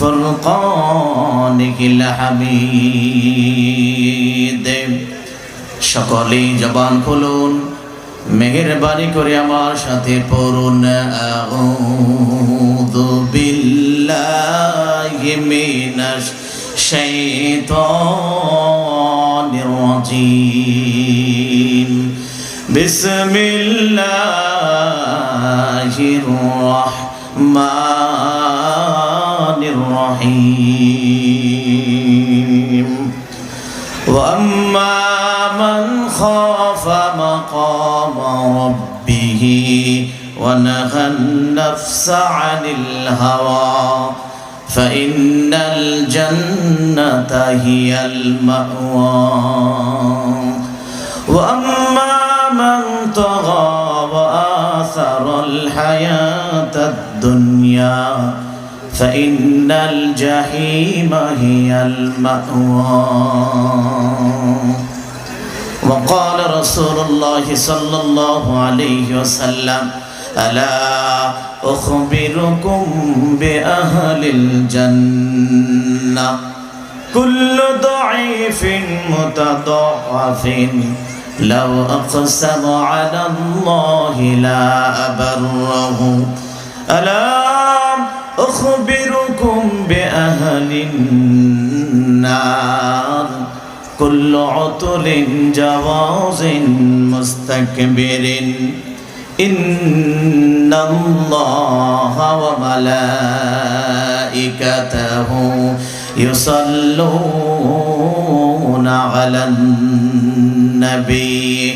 ফুরকানিকিল সকলেই জবান খুলুন মেহেরবানি করে আমার সাথে পড়ুন। আউযু বিল্লাহি বিসমিল্লাহির রাহমানির الرحمن الرحيم. وأما من خاف مقام ربه ونهى النفس عن الهوى فإن الجنة هي المأوى. وأما من طغى وآثر الحياة الدنيا فإن الجحيم هي المأوى وقال رسول الله صلى الله عليه وسلم ألا أخبركم بأهل الجنة كل ضعيف متضعف لو أقسم على الله لا أبره ألا أخبركم بأهل النار كل عطل جواز مستكبر إن الله وملائكته يصلون على النبي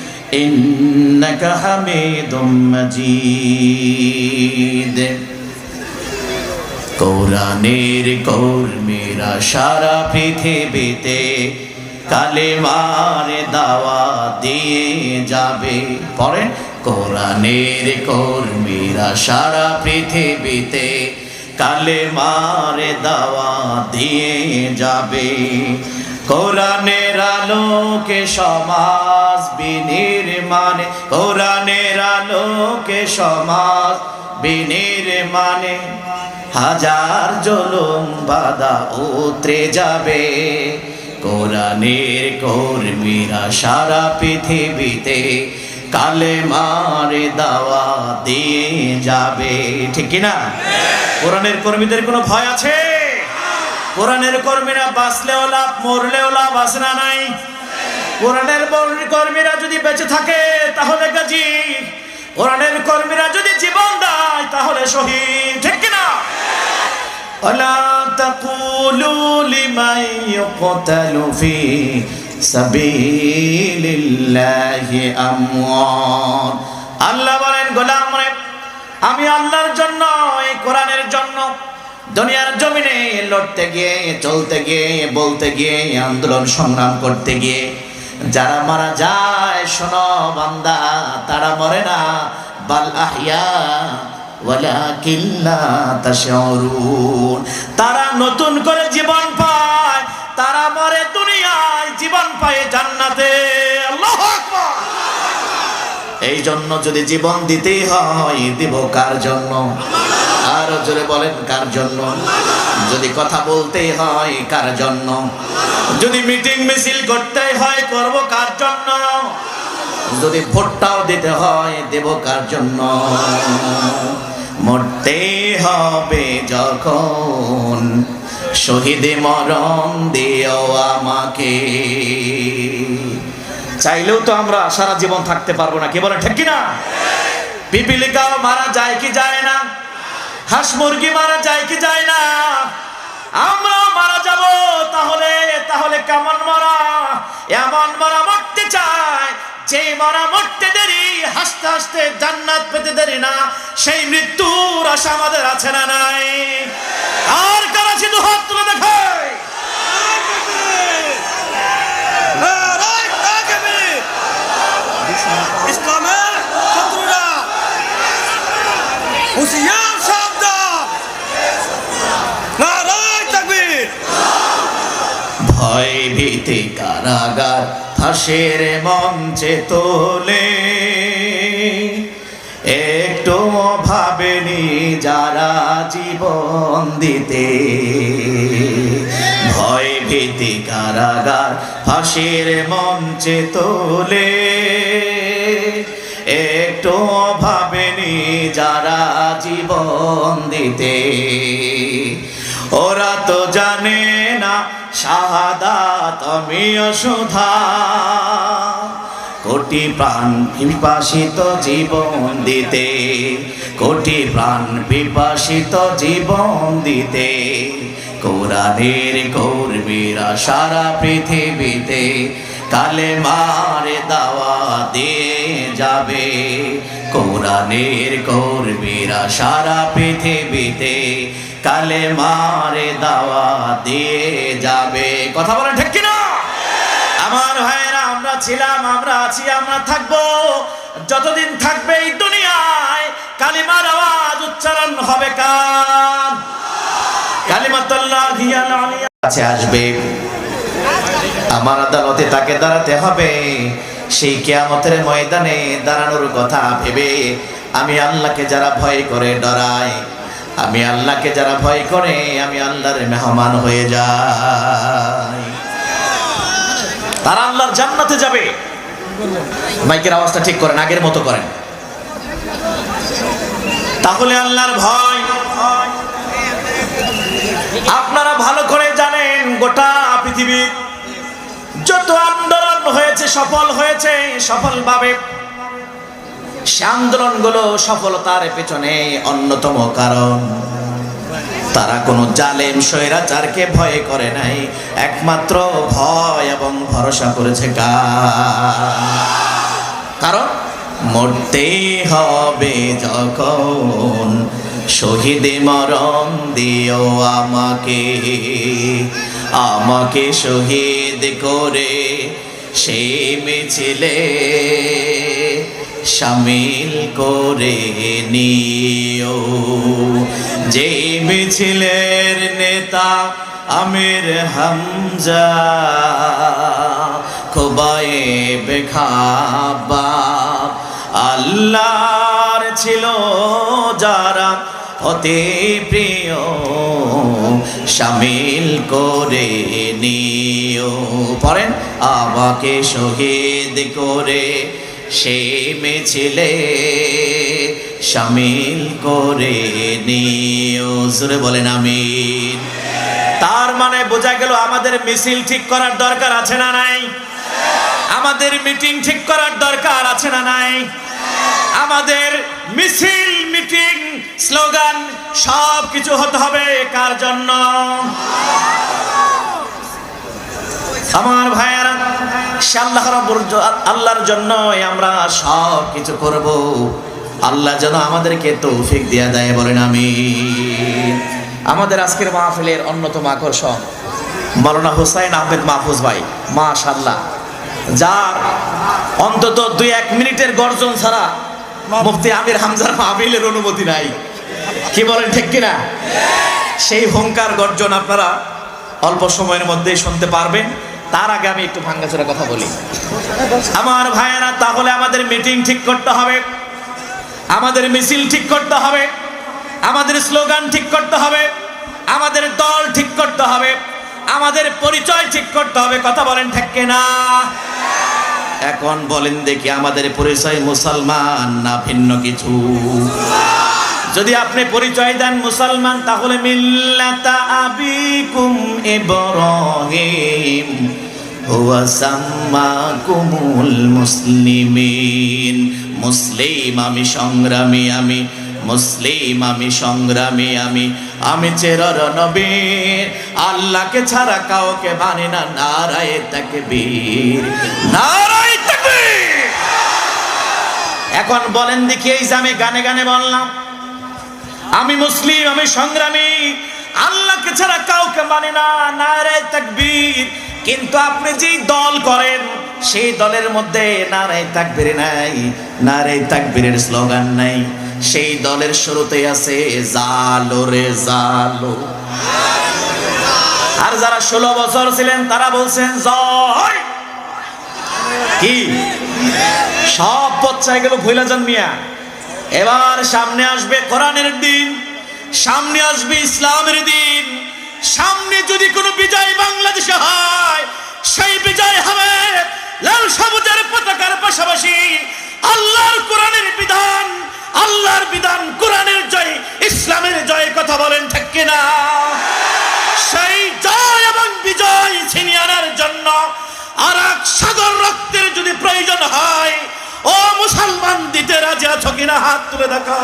إنك حميد مجيد কোরআনের কর্মীরা সারা পৃথিবীতে কালেমার দাওয়া দিয়ে যাবে পরে কোরআনের কর্মীরা সারা পৃথিবীতে কালেমার দাওয়া দিয়ে যাবে কোরআনের আলোকে সমাজ বিনির্মাণে, কোরআনের আলোকে সমাজ বিনির্মাণে হাজার জলম বাধা উতরে যাবে। কোরআনের কর্মীরা সারা পৃথিবীতে কালে মারে দাওয়া দিয়ে যাবে। ঠিক না কোরআনের কর্মীদের কোনো ভয় আছে? কোরআনের কর্মীরা বাঁচলেও লাভ মরলেও লাভ আছে না নাই কোরআনের কর্মীরা যদি বেঁচে থাকে তাহলে গাজী কোরআনের কর্মীরা যদি জীবন দেয় তাহলে শহীদ ঠিক কিনা ولا تقولوا لمن يقتل في سبيل الله أموات আল্লাহ বলেন গোলাম রে আমি আল্লাহর জন্য এই কোরআনের জন্য দুনিয়ার জমিনে লড়তে গিয়ে, চলতে গিয়ে, বলতে গিয়ে, আন্দোলন সংগ্রাম করতে গিয়ে, যারা মারা যায়, শোনো বান্দা, তারা মরে না। বাল আহিয়া তারা নতুন করে জীবন পায়, তারা মরে দুনিয়ায়, জীবন পায় জান্নাতে। আল্লাহু আকবার। এই জন্য যদি জীবন দিতেই হয়, দিব কার জন্য? আরও জোরে বলেন, কার জন্য? যদি কথা বলতে হয়, কার জন্য? যদি মিটিং মিছিল করতে হয়, করব কার জন্য? যদি ভোটটাও দিতে হয়, দেব কার জন্য? মরতে হবে যখন, শহীদে মরণ দিও আমাকে। চাইলেও তো আমরা সারা জীবন থাকতে পারব না। কি বলেন ঠিক কিনা? পিপিলিকাও মারা যায় কি যায় না? হাঁস মুরগি মারা যায় কি যায় না? আমরা মারা যাব, তাহলে তাহলে কেমন মরা? এমন মরা মরতে চায় যে মরা মরতে দেরি, হাসতে হাসতে জান্নাত পেতে দেরি না, সেই মৃত্যুর আশা আমাদের আছে না নাই? আর কারা শুধু হাত তুলে দেখায় নারায় তাকবীর ইসলামের শত্রুরা হুঁশিয়ার সাবধান নারায় তাকবীর ভয় ভীতি কারাগার ফাঁসের মঞ্চে তোলে। একটু ভাবেনি যারা জীবন দিতে। ভয় ভীতি কারাগার ফাঁসের মঞ্চে তোলে। একটু ভাবেনি যারা জীবন দিতে। ওরা তো জানে না শাহাদাত আমিও সুধা কোটি প্রাণ পিপাসিত জীবন দিতে, কোটি প্রাণ পিপাসিত জীবন দিতে, কোরআনের কর্মীরা সারা পৃথিবীতে কালে মারে দাওয়া দিয়ে যাবে, কোরআনের কর্মীরা সারা পৃথিবীতে কালে মারে দাওয়া দিয়ে যাবে। কথা বলেন ঠিক কিনা? আমার ভাইয়েরা, আমরা ছিলাম, আমরা আছি, আমরা থাকব। যতদিন থাকবে এই দুনিয়ায়, কালিমার আওয়াজ উচ্চারণ হবে কার? কাছে আসবে। আমার আদালতে তাকে দাঁড়াতে হবে। সেই কেয়ামতের ময়দানে দাঁড়ানোর কথা ভেবে আমি আল্লাহকে যারা ভয় করে ডরায় আমি আল্লাহকে যারা ভয় করে, আমি আল্লাহর মেহমান হয়ে যাই। তারা আল্লাহর জান্নাতে যাবে। মাইকের আওয়াজটা ঠিক করেন, আগের মতো করেন। তাহলে আল্লাহর ভয়। আপনারা ভালো করে জানেন, গোটা পৃথিবী যত আন্দোলন হয়েছে, সফল হয়েছে, সফলভাবে সে আন্দোলনগুলো সফলতার পেছনে অন্যতম কারণ। তারা কোনো জালেম, স্বৈরাচারকে ভয় করে নাই। একমাত্র ভয় এবং ভরসা করেছে কার? কারণ মরতে হবে যখন। শহীদে মরম দিও আমাকে। আমাকে শহীদ করে সেই মিছিলে সামিল করে নিও। যে মিছিলের নেতা আমির হামজা খোবায়ে বেখাবা আল্লাহর ছিল যারা অতি প্রিয়, সামিল করে নিও। পড়েন, আমাকে শহীদ করে সে মিছিলে সামিল করে নিও। বলেন আমিন। তার মানে বোঝা গেল আমাদের মিছিল ঠিক করার দরকার আছে না নাই? আমাদের মিটিং ঠিক করার দরকার আছে না নাই? আমাদের মিছিল, মিটিং, স্লোগান সব কিছু হতে হবে। কার জন্য? আমার ভাইয়ারা সে আল্লাহ আল্লাহর জন্য আমরা সব কিছু করব। আল্লাহ যেন আমাদেরকে তৌফিক দিয়া দেয় বলেন আমি আমাদের আজকের মাহফিলের অন্যতম আকর্ষণ মৌলানা হুসাইন আহমেদ মাহফুজ ভাই মা মাশাল্লাহ যার অন্তত দুই এক মিনিটের গর্জন ছাড়া মুফতি আমির হামজার মাহফিলের অনুমতি নাই। কি বলেন ঠিক কিনা? সেই হংকার গর্জন আপনারা অল্প সময়ের মধ্যেই শুনতে পারবেন। তার আগে আমি একটু ভাঙ্গাচোরা কথা বলি। আমার ভাইয়েরা, তাহলে আমাদের মিটিং ঠিক করতে হবে। আমাদের মিছিল ঠিক করতে হবে। আমাদের স্লোগান ঠিক করতে হবে। আমাদের দল ঠিক করতে হবে। আমাদের পরিচয় ঠিক করতে হবে। কথা বলেন ঠিক না এখন বলেন দেখি আমাদের পরিচয় মুসলমান না ভিন্ন কিছু? যদি আপনি পরিচয় দেন মুসলমান, তাহলে মিল্লাতা আবিকুম ইব্রাহিম, হুয়া সাম্মাকুমুল মুসলিমিন। মুসলিম আমি সংগ্রামী, আমি মুসলিম আমি সংগ্রামী, আমি আমি চেরর নবীর আল্লাহকে ছাড়া কাউকে মানে না, নারায় তাকে বীর নারায় তাকবীর। এখন বলেন দেখি এই যে আমি গানে গানে বললাম আমি মুসলিম, আমি সংগ্রামী। আল্লাহকে ছাড়া কাউকে মানে না, নারায় তাকবীর। কিন্তু আপনি যেই দল করেন, সেই দলের মধ্যে নারায় তাকবীর নাই, নারায় তাকবীরের স্লোগান নাই। সেই দলের শুরুতে আছে, জালো রে জালো। আর যারা ষোলো বছর ছিলেন, তারা বলছেন, জয়! কি? সব পচ্ছায় গেল ভুলে যান মিয়া। এবার সামনে আসবে কোরআনের দিন, সামনে আসবে ইসলামের দিন, সামনে যদি কোনো বিজয় বাংলাদেশে হয়, সেই বিজয় হবে লাল সবুজের পতাকার পাশাপাশি আল্লাহর কোরআনের বিধান, আল্লাহর বিধান কোরআনের জয়, ইসলামের জয়ের কথা বলেন ঠিক কিনা? সেই জয় এবং বিজয় ছিনিয়ে জন্য আর এক সাগর রক্তের যদি প্রয়োজন হয় ও মুসলমান দিতে রাজি আছো কিনা? হাত তুলে দেখো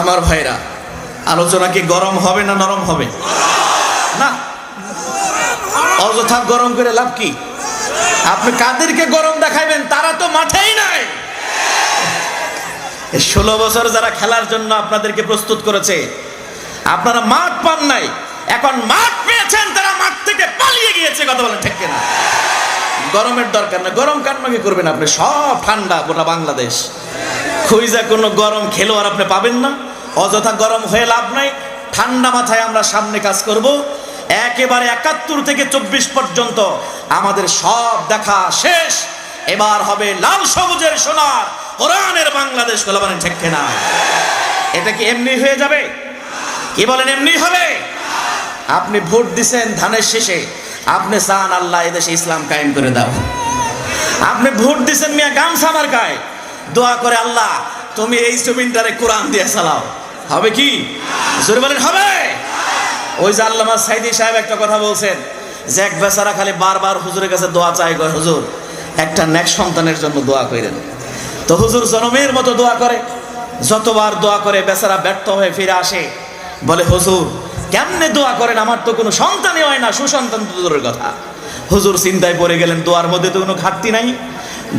আমার ভাইরা আলোচনা কি গরম হবে না নরম হবে? না। অযথা গরম করে লাভ কি? আপনি কাদেরকে গরম দেখাইবেন, তারা তো মাঠেই নাই। ষোলো বছর যারা খেলার জন্য আপনাদেরকে প্রস্তুত করেছে, আপনারা মাঠ পান নাই, এখন মাঠ পেয়েছেন, তারা মাঠ থেকে পালিয়ে গিয়েছে, কথা বলেন ঠিক না গরমের দরকার না, গরম কান্নাকে করবেন আপনি, সব ঠান্ডা গোটা বাংলাদেশ। খুঁজা কোনো গরম খেলোয়াড় আপনি পাবেন না। অযথা গরম হয়ে লাভ নাই, ঠান্ডা মাথায় আমরা সামনে কাজ করব। একেবারে একাত্তর থেকে চব্বিশ পর্যন্ত আমাদের সব দেখা শেষ। এবার হবে লাল সবুজের সোনার, কোরআনের বাংলাদেশ বলে বলেন ঠিক না এটা কি এমনি হয়ে যাবে? কি বলেন, এমনি হবে? আপনি ভোট দিছেন ধানের শেষে, আপনি চান আল্লাহ এদেশে ইসলাম কায়েম করে দাও। আপনি ভোট দিছেন মিয়া গামছা গায়ে দোয়া করে আল্লাহ, তুমি এই জমিনটারে কোরআন দিয়ে চালাও। হবে কি? জোরে বলেন, হবে! ওই যে আল্লামা সাইদি সাহেব একটা কথা বলছেন যে এক বেচারা খালি বারবার হুজুরের কাছে দোয়া চাই গয় হুজুর, একটা নেক সন্তানের জন্য দোয়া করেন তো হুজুর জনমের মতো দোয়া করে, যতবার দোয়া করে বেচারা ব্যর্থ হয়ে ফিরে আসে, বলে, হুজুর, কেমনে দোয়া করেন? আমার তো কোনো সন্তানই হয় না, সুসন্তান দূরের কথা। হুজুর চিন্তায় পড়ে গেলেন, দোয়ার মধ্যে তো কোনো ঘাটতি নাই,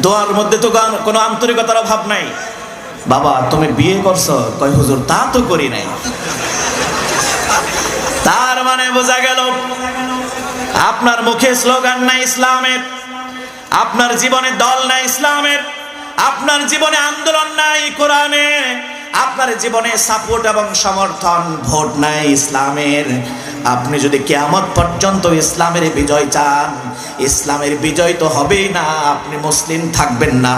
দোয়ার মধ্যে তো কোনো আন্তরিকতার অভাব নাই। বাবা, তুমি বিয়ে করছ? কয়, হুজুর, তা তো করি নাই। তার মানে বোঝা গেল, আপনার মুখে স্লোগান নাই ইসলামের, আপনার জীবনে দল নাই ইসলামের, আপনার জীবনে আন্দোলন নাই কোরআনে। আপনার জীবনে সাপোর্ট এবং সমর্থন ভোট নাই ইসলামের। আপনি যদি কেয়ামত পর্যন্ত ইসলামের বিজয় চান, ইসলামের বিজয় তো হবেই না, আপনি মুসলিম থাকবেন না,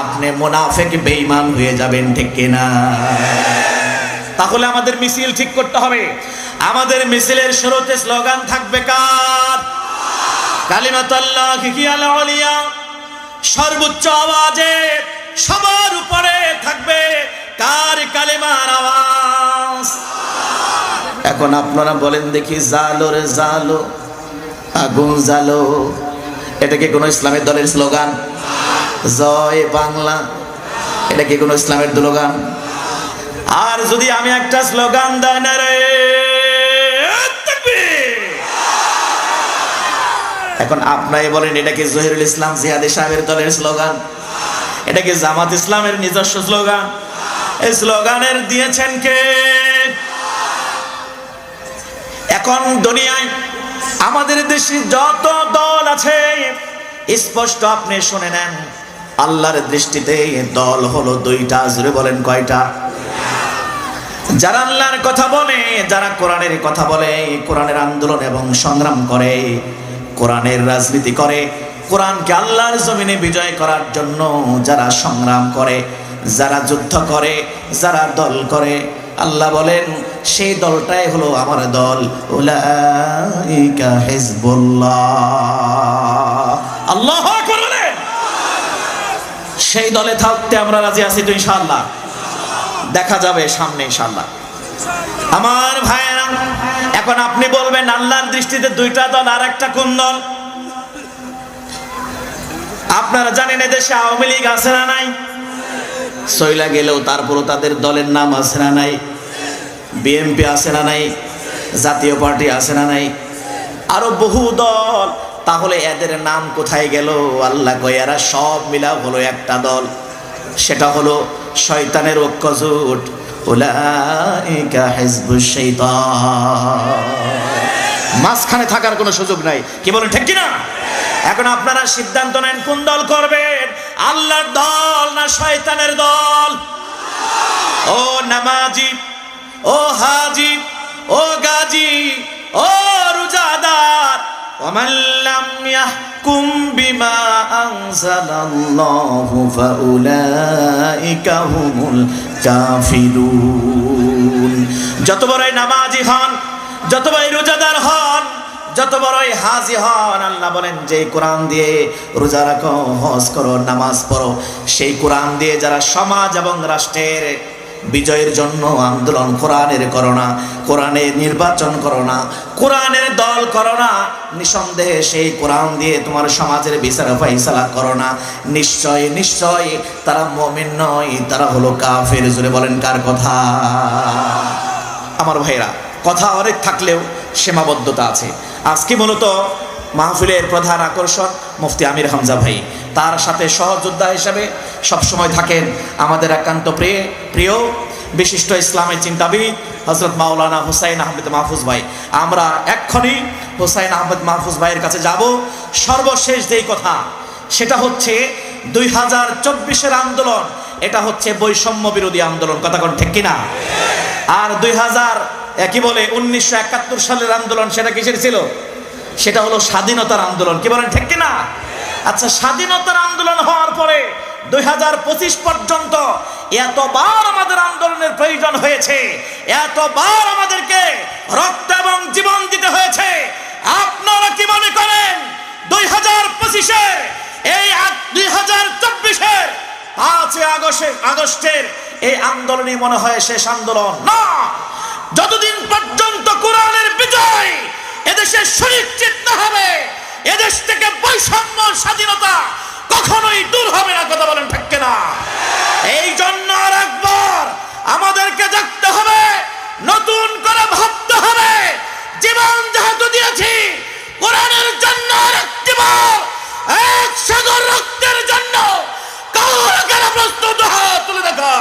আপনি মোনাফেক, বেঈমান হয়ে যাবেন, ঠিক কিনা তাহলে আমাদের মিছিল ঠিক করতে হবে। আমাদের মিছিলের শুরুতে স্লোগান থাকবে কার? কালিমাতাল্লাহ সর্বোচ্চ আওয়াজে সবার উপরে থাকবে কার কালিমার আওয়াজ? এখন আপনারা বলেন দেখি জালো রে জালো আগুন জালো। এটা কি কোনো ইসলামের দলের স্লোগান? জয় বাংলা। এটা কি কোনো ইসলামের স্লোগান আর যদি আমি একটা স্লোগান দেয় না রে এখন আপনাই বলেন এটা কি জহিরুল ইসলাম জিহাদি সাহেবের দলের স্লোগান? এটা কি জামাত ইসলামের নিজস্ব স্লোগান? স্লোগানের দিয়েছেন কে? এখন দুনিয়ায় আমাদের দেশে যত দল আছে, স্পষ্ট আপনি শুনে নেন, আল্লাহর দৃষ্টিতে দল হলো দুইটা জুড়ে বলেন কয়টা? যারা আল্লাহর কথা বলে, যারা কোরআনের কথা বলে, কোরআনের আন্দোলন এবং সংগ্রাম করে, কোরআনের রাজনীতি করে, কোরআনকে আল্লাহর জমিনে বিজয় করার জন্য যারা সংগ্রাম করে যারা যুদ্ধ করে, যারা দল করে, আল্লাহ বলেন, সেই দলটাই হলো আমার দল। আল্লাহ সেই দলে থাকতে আমরা রাজি আছি তো ইনশাআল্লাহ। দেখা যাবে সামনে ইনশাআল্লাহ। আমার ভাইয়েরা, এখন আপনি বলবেন, আল্লাহর দৃষ্টিতে দুইটা দল আর একটা কোন দল? আপনারা জানেন এদেশে আওয়ামী লীগ আছে না নাই? সইলা গেলেও তারপরও তাদের দলের নাম আছে না নাই? বিএনপি আছে না নাই? জাতীয় পার্টি আছে না নাই? আরও বহু দল। তাহলে এদের নাম কোথায় গেল? আল্লাহ এরা সব মিলা হলো একটা দল। সেটা হলো শয়তানের ঐক্যজোট শাইতান মাঝখানে থাকার কোনো সুযোগ নাই। কি বলেন, ঠিক কিনা? এখন আপনারা সিদ্ধান্ত নেন, কোন দল করবেন? আল্লাহর দল না শয়তানের দল? ও নামাজি, ও হাজি, ও গাজী, ও রুজাদার। যত বড় নামাজি হন, যত বড় রোজাদার হন যত বড়ই হাজি হন, আল্লাহ বলেন যে কোরআন দিয়ে রোজা রাখো, হজ করো, নামাজ পড়ো, সেই কোরআন দিয়ে যারা সমাজ এবং রাষ্ট্রের বিজয়ের জন্য আন্দোলন, কোরআনের করোনা কোরআনের নির্বাচন করোনা কোরআনের দল করোনা নিঃসন্দেহে সেই কোরআন দিয়ে তোমার সমাজের বিচার ফাইসালা করোনা নিশ্চয় নিশ্চয়, তারা মমিন নয়, তারা হলো কাফের। জুড়ে বলেন কার কথা? আমার ভাইরা, কথা অনেক থাকলেও সীমাবদ্ধতা আছে। আজকে মূলত মাহফিলের প্রধান আকর্ষণ মুফতি আমির হামজা ভাই। তার সাথে সহযোদ্ধা হিসাবে সবসময় থাকেন আমাদের একান্ত প্রিয় প্রিয়, বিশিষ্ট ইসলামের চিন্তাবিদ হজরত মাওলানা হুসাইন আহমেদ মাহফুজ ভাই। আমরা এক্ষণি হুসাইন আহমেদ মাহফুজ ভাইয়ের কাছে যাব। সর্বশেষ যেই কথা, সেটা হচ্ছে দুই হাজার চব্বিশের আন্দোলন। এটা হচ্ছে বৈষম্য বিরোধী আন্দোলন। কথা কোন ঠিক কিনা? আর দুই হাজার কি বলে উনিশশো একাত্তর সালের আন্দোলন সেটা কিসের ছিল? সেটা হলো স্বাধীনতার আন্দোলন। কি বলেন, ঠিক কিনা? আচ্ছা স্বাধীনতার আন্দোলন হওয়ার পরে দুই হাজার পঁচিশ পর্যন্ত এতবার আমাদের আন্দোলনের প্রয়োজন হয়েছে, এতবার আমাদেরকে রক্ত এবং জীবন দিতে হয়েছে। আপনারা কি মনে করেন, দুই হাজার পঁচিশের এই দুই হাজার চব্বিশের পাঁচই আগস্টের আগস্টের এই আন্দোলনই মনে হয় শেষ আন্দোলন? না! যতদিন পর্যন্ত কোরআনের বিজয় এদেশে সুনিশ্চিত না হবে, এদেশ থেকে বৈষম্য, স্বাধীনতা কখনোই দূর হবে না, কথা বলেন থাকবে না এই জন্য আর একবার আমাদেরকে দেখতে হবে, নতুন করে ভাবতে হবে, জীবন যেহেতু দিয়েছি, কোরআনের জন্য আরেকটিবার এক সাগর রক্তের জন্য কারও কেন প্রস্তুত তুলে দেখা